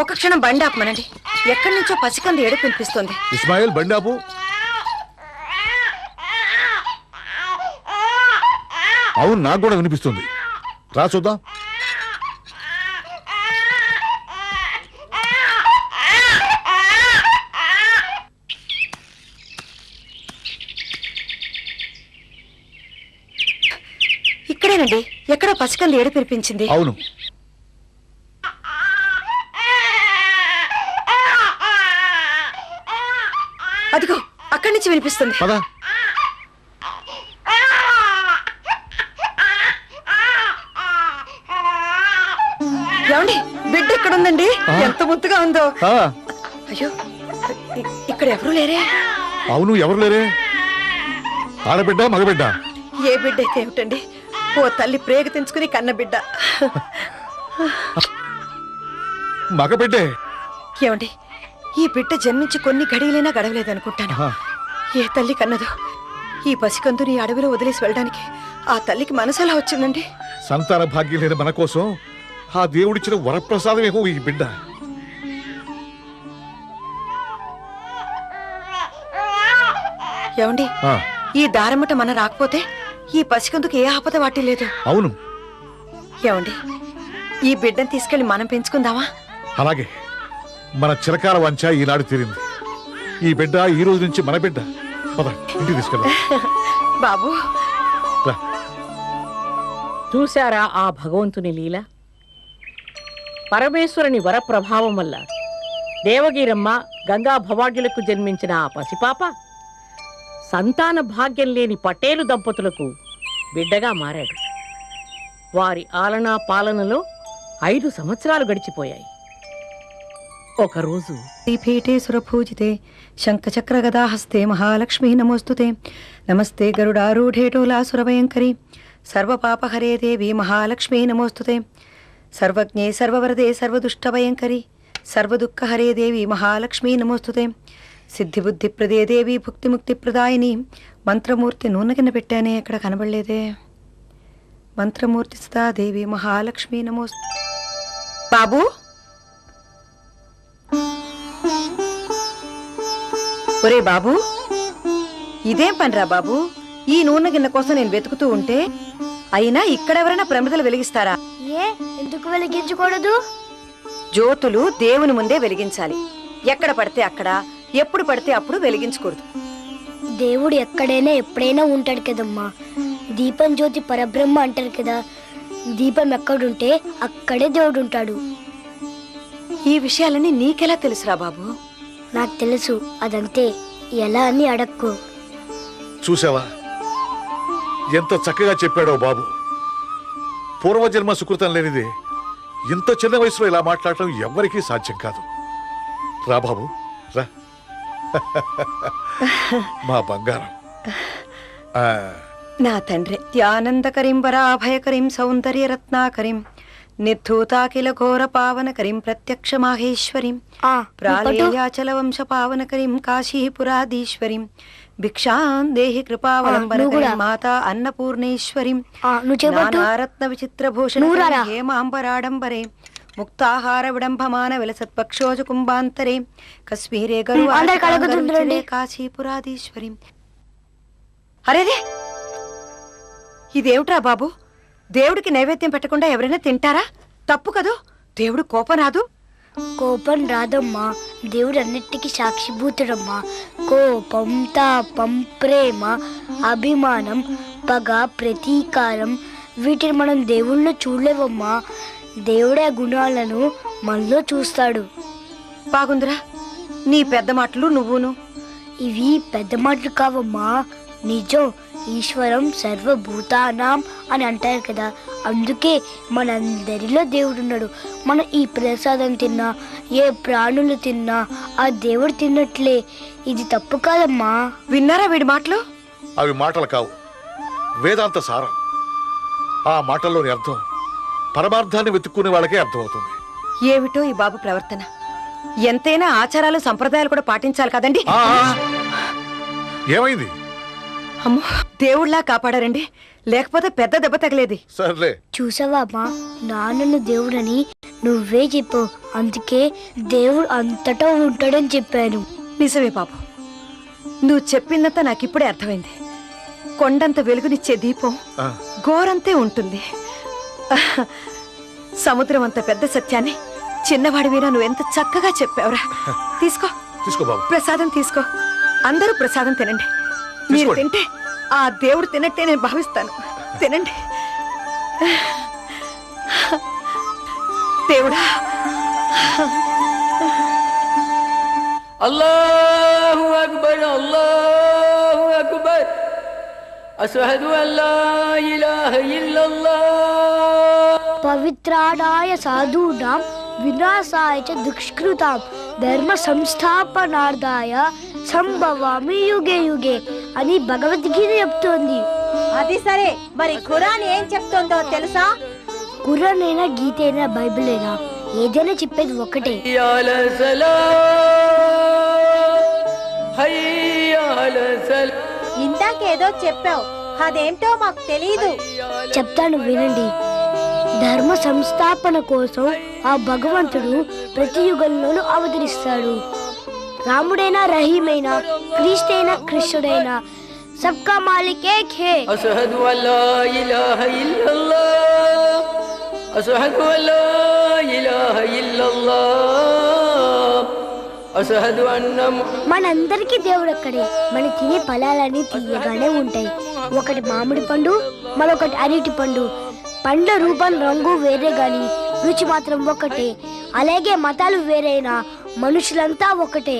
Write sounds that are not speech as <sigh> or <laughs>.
ఒక క్షణం బండి ఆపమనండి. ఎక్కడి నుంచో పసికంది ఏడుపు వినిపిస్తోంది. ఇస్మాయిల్ బండాపు అవును నాకు కూడా వినిపిస్తుంది. రా చూద్దాం. ఇక్కడేనండి. ఎక్కడో పసికంది ఏడుపు వినిపించింది. అవును. వినిపిస్తుంది పదా. ఏమండి బిడ్డ ఎక్కడుందండి? ఆ. ఎంత ముద్దుగా ఉందో. ఆ, అయ్యో ఇక్కడ ఎవరూ లేరే? అవును ఎవరు లేరే? ఆడబిడ్డ మగబిడ్డ? ఏ బిడ్డ అయితే ఏమిటండి? ఓ తల్లి ప్రేగ తెంచుకుని కన్న బిడ్డ మగబిడ్డే? ఏమండి ఈ బిడ్డ జన్మించి కొన్ని గడియలైనా గడవలేదనుకుంటాను. ఏ తల్లి కన్నదో? ఈ పసికందుని అడవిలో వదిలేసి వెళ్ళడానికి ఆ తల్లికి మనసు ఎలా వచ్చిందండి? సంతాన భాగ్యం లేని మన కోసం ఆ దేవుడిచ్చిన వరప్రసాదమేమో ఈ బిడ్డ. ఏమండి ఆ, ఈ దారమట మన రాకపోతే ఈ పసికందుకు ఏ ఆపద వాటి లేదు. అవును. ఏమండి ఈ బిడ్డను తీసుకెళ్ళి మనం పెంచుకుందామా? అలాగే మన చిరకాల వంచ ఈనాడు తీరింది. ఈ బిడ్డ ఈ రోజు నుంచి మన బిడ్డ. పద ఇంటికి తీసుకెళ్దాం బాబు. చూశారా ఆ భగవంతుని లీల? పరమేశ్వరుని వరప్రభావం వల్ల దేవగిరమ్మ గంగా భవాగ్యులకు జన్మించిన ఆ పసిపాప సంతాన భాగ్యం లేని పటేలు దంపతులకు బిడ్డగా మారాడు. వారి ఆలనా పాలనలో ఐదు సంవత్సరాలు గడిచిపోయాయి. ఒకరోజు పీఠే సురపూజితే శంఖచక్ర గదాహస్తే మహాలక్ష్మీ నమోస్తుతే. నమస్తే గరుడారూఢేటోలాసురభయంకరి సర్వపాపహరే దేవి మహాలక్ష్మీ నమోస్తుతే. సర్వజ్ఞే సర్వవరదే సర్వదుష్టభయంకరి. సర్వదుఃఖహరే దేవి మహాలక్ష్మీ నమోస్తుతే. సిద్ధిబుద్ధిప్రదే దేవి భుక్తిముక్తిప్రదాయిని. మంత్రమూర్తి నూనె కింద పెట్టానే ఎక్కడ కనబడలేదే. మంత్రమూర్తి సదా దేవి మహాలక్ష్మీ నమోస్తు బాబు? ఒరే బాబు ఇదేం పనిరా బాబు? ఈ నూనె గిన్నె కోసం నేను వెతుకుతూ ఉంటే అయినా ఇక్కడెవరైనా ప్రమిదలు వెలిగిస్తారా? ఏ ఎందుకు వెలిగించకూడదు? జ్యోతులు దేవుని ముందే వెలిగించాలి. ఎక్కడ పడితే అక్కడ ఎప్పుడు పడితే అప్పుడు వెలిగించకూడదు. దేవుడు ఎక్కడైనా ఎప్పుడైనా ఉంటాడు కదమ్మా. దీపం జ్యోతి పరబ్రహ్మ అంటారు కదా దీపం ఎక్కడుంటే అక్కడే దేవుడు ఉంటాడు. ఈ విషయాలన్నీ నీకెలా తెలుసురా బాబు? నాకు తెలుసు అదంతే. ఎలా అని అడక్కు. చూసావా ఎంత చక్కగా చెప్పాడో బాబు. పూర్వజన్మ సుకృతం లేనిదే ఇంత చిన్న వయసులో ఇలా మాట్లాడటం ఎవ్వరికీ సాధ్యం కాదు. రా బాబు రా. <laughs> మా బంగారం. ఆ, నా తండ్రి త్యానందకరిం వరాభయకరిం సౌందర్య నిర్ధూతాకిల ఘోర పావనకరిం ప్రత్యక్ష మాహేశ్వరిం. ప్రాళేయాచల వంశ పావనకరిం కాశీపురాధీశ్వరిం భిక్షాం దేహి కృపావలంబనకరిం. మాతా అన్నపూర్ణేశ్వరిం నానారత్న విచిత్ర భూషణ. హేమాంబరాడంబరే ముక్తాహార విడంభమాన విలసత్పక్షోజ కుంభాంతరే కశ్మీరే గరు ఉమ్, అందరి కళ్ళకు తుండ్రండి. కాశీపురాధీశ్వరిం అరేరే ఇదేమిట్రా బాబు దేవుడికి నైవేద్యం పెట్టకుండా ఎవరైనా తింటారా? తప్పు కదూ? దేవుడు కోపం రాదు? కోపం రాదమ్మా. దేవుడు అన్నిటికీ సాక్షిభూతుడమ్మా. కోపం తాపం ప్రేమ అభిమానం పగ ప్రతీకారం వీటిని మనం దేవుళ్ళలో చూడలేవమ్మా. దేవుడే గుణాలను మనలో చూస్తాడు. బాగుందిరా. నీ పెద్ద మాటలు నువ్వును. ఇవి పెద్ద మాటలు కావమ్మా. నిజం. ఈశ్వరం సర్వభూతానాం అని అంటారు కదా. అందుకే మనందరిలో దేవుడు ఉన్నాడు మనం ఈ ప్రసాదం తిన్నా ఏ ప్రాణులు తిన్నా ఆ దేవుడు తిన్నట్లే. ఇది తప్పు కాదమ్మా. విన్నారా వీడి మాటలు? అవి మాటలు కావు. వేదాంత సారం. ఆ మాటల్లోని అర్థం పరమార్థాన్ని వెతుక్కునే వాళ్ళకే అర్థమవుతుంది. ఏమిటో ఈ బాబు ప్రవర్తన. ఎంతైనా ఆచారాలు సంప్రదాయాలు కూడా పాటించాలి కదండి. ఏమైంది? అమ్మో దేవుళ్ళా కాపాడారండి. లేకపోతే పెద్ద దెబ్బ తగిలేది. సర్లే. చూసావా అమ్మా? నాన్నను దేవుడని నువ్వే చెప్పు. అందుకే దేవుడు అంతటా ఉంటాడని చెప్పాను. నిజమే బాబు నువ్వు చెప్పిందంతా నాకు ఇప్పుడే అర్థమైంది. కొండంత వెలుగునిచ్చే దీపం గోరంతే ఉంటుంది. సముద్రం అంత పెద్ద సత్యాన్ని చిన్నవాడి మీద నువ్వు ఎంత చక్కగా చెప్పావురా. తీసుకో. తీసుకో బాబు. ప్రసాదం తీసుకో. అందరూ ప్రసాదం తినండి. మీరు తీసుకోండి. తింటే ఆ దేవుడు తినట్టే నేను భావిస్తాను. తినండి. దేవుడా. అల్లాహు అక్బర్ అల్లాహు అక్బర్. అసహదు పవిత్రాడాయ సాధూనాం వినాశాయ చ దుష్కృతాం. ధర్మ సంస్థాపనార్థాయ సంభవామి యుగే యుగే అని భగవద్గీత చెప్తోంది. అది సరే మరి ఖురాన్ ఏం చెప్తుందో తెలుసా? ఖురాన్ అయినా గీత అయినా బైబిల్ అయినా ఏదైనా చెప్పేది ఒకటే ఇందాకేదో చెప్పావు అదేంటో మాకు తెలీదు. చెప్తాను వినండి. ధర్మ సంస్థాపన కోసం ఆ భగవంతుడు ప్రతి యుగంలోనూ అవతరిస్తాడు. రాముడైనా రహీమైనా క్రీస్తైనా కృష్ణుడైనా సబ్కా మాలికే ఖే అసహదు అల్లా ఇలాహ ఇల్లల్లాహ్. అసహదు అల్లా ఇలాహ ఇల్లల్లాహ్. అసహదు అన్న మనందరికీ దేవుడు అక్కడే మన తినే ఫలాలని తీయగానే ఉంటాయి. ఒకటి మామిడి పండు మరొకటి అరటి పండు. పండ్ల రూపం రంగు వేరే కానీ రుచి మాత్రం ఒకటే. అలాగే మతాలు వేరైనా మనుషులంతా ఒకటే.